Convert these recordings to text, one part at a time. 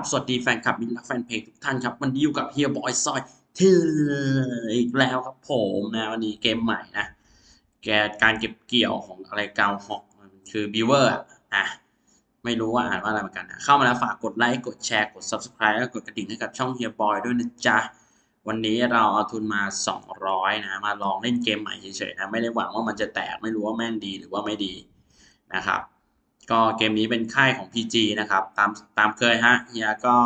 กราบสวัสดีแฟนคลับมิตรรักแฟนเพลงทุกท่านครับ วันนี้อยู่กับเฮียบอยซอยเทอีกแล้วครับผมนะวันนี้เกมใหม่นะ แกการเก็บเกี่ยวของอะไรกาวหอกคือบิวเวอร์อะไม่รู้ว่าอ่านว่าอะไรเหมือนกันนะเข้ามาแล้วฝากกดไลค์กดแชร์กด subscribe แล้วกดกระดิ่งให้กับช่องเฮียบอยด้วยนะจ๊ะ วันนี้เราเอาทุนมา 200 นะ มาลองเล่นเกมใหม่เฉยๆนะ ไม่ได้หวังว่ามันจะแตกไม่รู้ว่าแม่นดีหรือว่าไม่ดีนะครับ ก็เกมนี้เป็นค่ายของ PG นะครับ ตามตามเคยฮะเฮียก็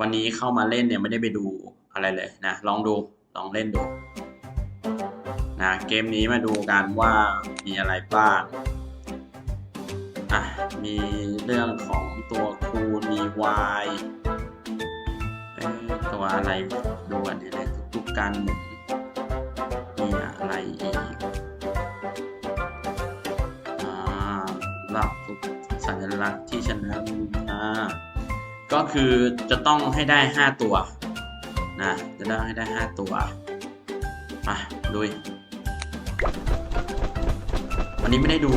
วันนี้เข้ามาเล่นเนี่ยไม่ได้ไปดูอะไรเลยนะ ลองดูลองเล่นดูนะเกมนี้มาดูกันว่ามีอะไรบ้างอะมีเรื่องของตัวคูณมี Y เอ้ยตัวอะไรดูกันเนี่ยทุกๆการหมุนมีอะไรอีก ลับสัญลักษณ์ที่ชนะอ่าก็คือจะต้องให้ได้ห้าตัวนะจะได้ให้ได้ห้าตัวมาลุยวันนี้ไม่ได้ดู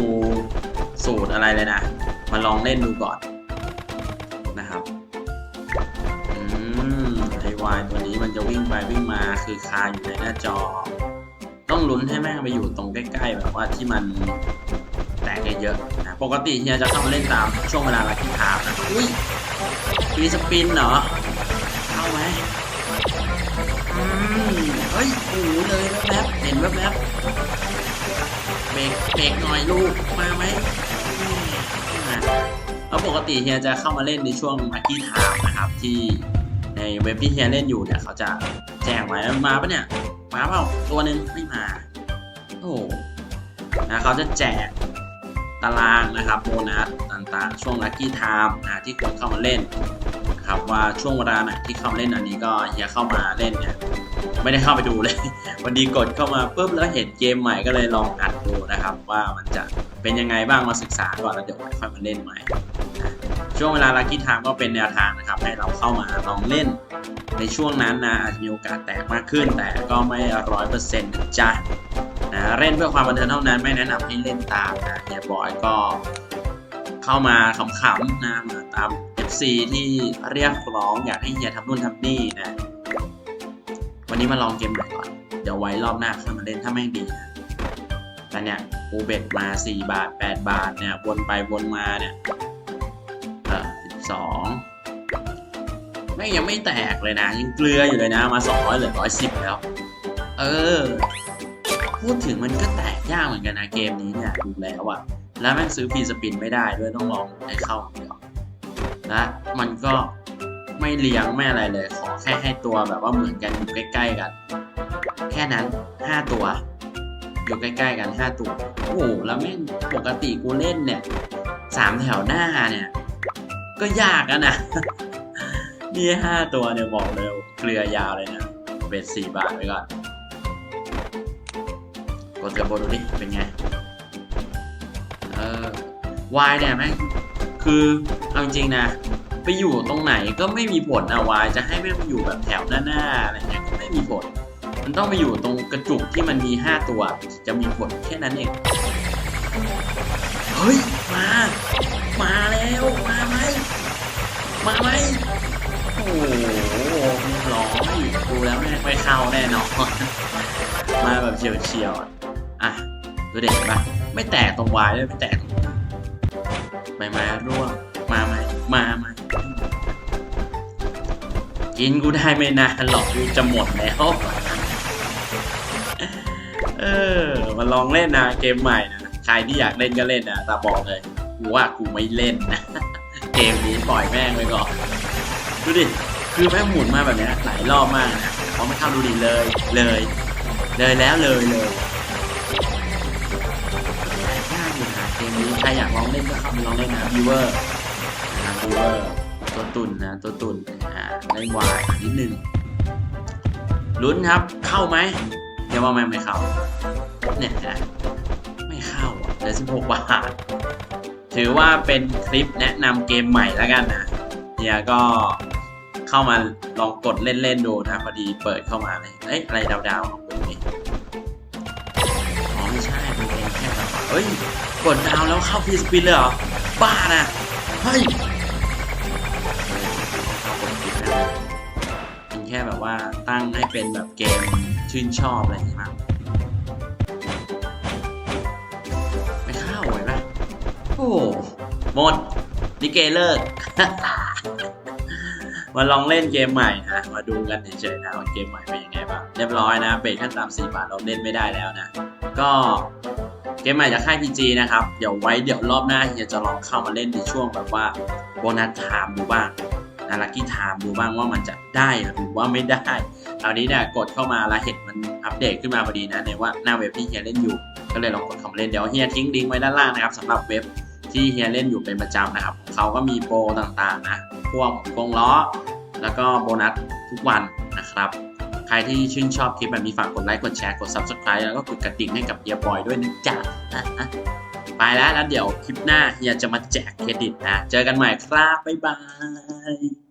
สูตรอะไรเลยนะ มาลองเล่นดูก่อนนะครับอืมไอวายตัวนี้มันจะวิ่งไปวิ่งมาคือคาอยู่ในหน้าจอ ต้องลุ้นให้แม่งไปอยู่ตรงใกล้ๆแบบว่าที่มัน แตกเยอะๆนะปกติเฮียจะเข้ามาเล่นตามช่วงเวลาลักกี้ทามนะอุ้ยมีสปินเหรอเข้าไหมอืมเฮ้ยโอ้โหเลยแวบๆเห็นแวบๆเบรกเบรกหน่อยลูกมาไหมอืมอะแล้วปกติเฮียจะเข้ามาเล่นในช่วงลักกี้ทามนะครับที่ในเว็บที่เฮียเล่นอยู่เนี่ยเขาจะแจ้งไว้มาปะเนี่ยมาเปล่าตัวหนึ่งไม่มาโอ้โหนะเขาจะแจก ตารางนะครับโบนัสต่างๆ ช่วงลัคกี้ไทม์นะที่ควรเข้ามาเล่นนะครับว่าช่วงเวลาไหนที่เข้ามาเล่นอันนี้ก็อย่าเข้ามาเล่นเนี่ยไม่ได้เข้าไปดูเลย วันดีกดเข้ามาปุ๊บแล้วเห็นเกมใหม่ก็เลยลองอัดดูนะครับ ว่ามันจะเป็นยังไงบ้างมาศึกษาก่อนแล้วเดี๋ยวค่อยมาเล่นใหม่ ช่วงเวลาลัคกี้ไทม์ก็เป็นแนวทางนะครับ ให้เราเข้ามาลองเล่น ในช่วงนั้นนะอาจจะมีโอกาสแตกมากขึ้น แต่ก็ไม่ร้อยเปอร์เซ็นต์จ้ะ นะเล่นเพื่อความบันเทิงเท่านั้นไม่แนะนำให้เล่นตามนะเฮียบอยก็เข้ามาขำๆนะมาตาม FC ที่เรียกร้องอยากให้เฮียทำนู่นทำนี่นะ วันนี้มาลองเกมใหม่ก่อน เดี๋ยวไว้รอบหน้าค่อยมาเล่นถ้าไม่ดีนะแต่เนี่ยกูเบ็ดมา 4 บาท 8 บาทเนี่ยวนไปวนมาเนี่ยเออ12ไม่ยังไม่แตกเลยนะ ยังเกลืออยู่เลยนะมา200เหลือ110แล้ว เออ พูดถึงมันก็แตกยากเหมือนกันนะเกมนี้เนี่ยดูแล้วอะแล้วแม่งซื้อฟรีสปินไม่ได้ด้วยต้องลองให้เข้าเดียวและมันก็ไม่เลี้ยงไม่อะไรเลย ขอแค่ให้ตัวแบบว่าเหมือนกันอยู่ใกล้ ๆ กัน แค่นั้นห้าตัวอยู่ใกล้ๆกันห้าตัว โอ้โหแล้วแม่งปกติกูเล่นเนี่ยสามแถวหน้าเนี่ย ก็ยากอะนะนี่ห้าตัวเนี่ยบอกเลยเกลือยาวเลยนะเบ็ดสี่บาทไปก่อน กดกระโบดูดิ เป็นไง เออวายเนี่ยแม่งคือเอาจริงๆนะ ไปอยู่ตรงไหนก็ไม่มีผลอะวายจะให้แม่งไปอยู่แบบแถวหน้าๆอะไรเงี้ยก็ไม่มีผล มันต้องไปอยู่ตรงกระจุกที่มันมีห้าตัว จะมีผลแค่นั้นเอง เฮ้ย มา มาแล้ว มาไหมมาไหมโอ้โหร้อยดูแล้วแม่งไม่เข้าแน่นอน มาแบบเฉียวๆอะ ดูเด็กปะไม่แตกตรงวายเลยไม่แตกตรงใบไม้ร่วงมาไหมมาไหมกินกูได้ไม่นานหรอกกูจะหมดแล้ว เออมาลองเล่นนะเกมใหม่นะใครที่อยากเล่นก็เล่นนะแต่บอกเลยกูว่ากูไม่เล่นนะเกมนี้ปล่อยแม่งไปก่อนดูดิคือแม่งหมุนมาแบบนี้หลายรอบมากนะเพอไม่เข้าดูดิเลยเลย เลยแล้วเลยเลย ใครอยากลองเล่นก็เข้าไปลองเล่นนะวิเวอร์นะวิเวอร์ตัวตุ่นนะตัวตุ่นอ่าเล่นวายนิดนึงลุ้นครับเข้าไหมเดี๋ยวว่าแม่ไม่เข้าเนี่ยนะไม่เข้าเหลือ16 บาท ถือว่าเป็นคลิปแนะนำเกมใหม่แล้วกันนะเนี่ยก็เข้ามาลองกดเล่นๆดูนะพอดีเปิดเข้ามาเลยเอ้ยอะไรดาวๆของผมนี่อ๋อไม่ใช่มันเป็นแค่แบบเอ้ย กดดาวแล้วเข้าพีสปินเลยเหรอ บ้านะเฮ้ยปรากฏคลิปนะเป็นแค่แบบว่าตั้งให้เป็นแบบเกมชื่นชอบอะไรอย่างเงี้ยมากไม่เข้าเห็นปะโอ้หหมดลิเกเลิกมาลองเล่นเกมใหม่นะมาดูกันเฉยๆนะว่าเกมใหม่เป็นยังไงบ้างเรียบร้อยนะเบรกขั้นต่ำสี่บาทเราเล่นไม่ได้แล้วนะ ก็ เกมใหม่จากค่าย PG นะครับ เดี๋ยวไว้เดี๋ยวรอบหน้าเฮียจะลองเข้ามาเล่นในช่วงแบบว่าโบนัสไทม์ดูบ้างนาลักกี้ไทม์ดูบ้างว่ามันจะได้หรือว่าไม่ได้คราวนี้เนี่ยกดเข้ามาแล้วเห็นมันอัปเดตขึ้นมาพอดีนะในว่าหน้าเว็บที่เฮียเล่นอยู่ ก็เลยลองกดเข้ามาเล่นเดี๋ยวเฮียทิ้งลิงก์ไว้ด้านล่างนะครับสำหรับเว็บที่เฮียเล่นอยู่เป็นประจำนะครับเขาก็มีโปรต่างๆนะพวกกงล้อ แล้วก็โบนัสทุกวันนะครับ รที่ชื่นชอบคลิปแบบนี้ฝากกดไลค์ กดแชร์ กด Subscribe แล้วก็กดกระดิ่งให้กับเฮียบอยด้วยนะจ๊ะไปแล้วแล้วเดี๋ยวคลิปหน้าเฮียจะมาแจกเครดิตนะ เจอกันใหม่ครับ บ๊ายบาย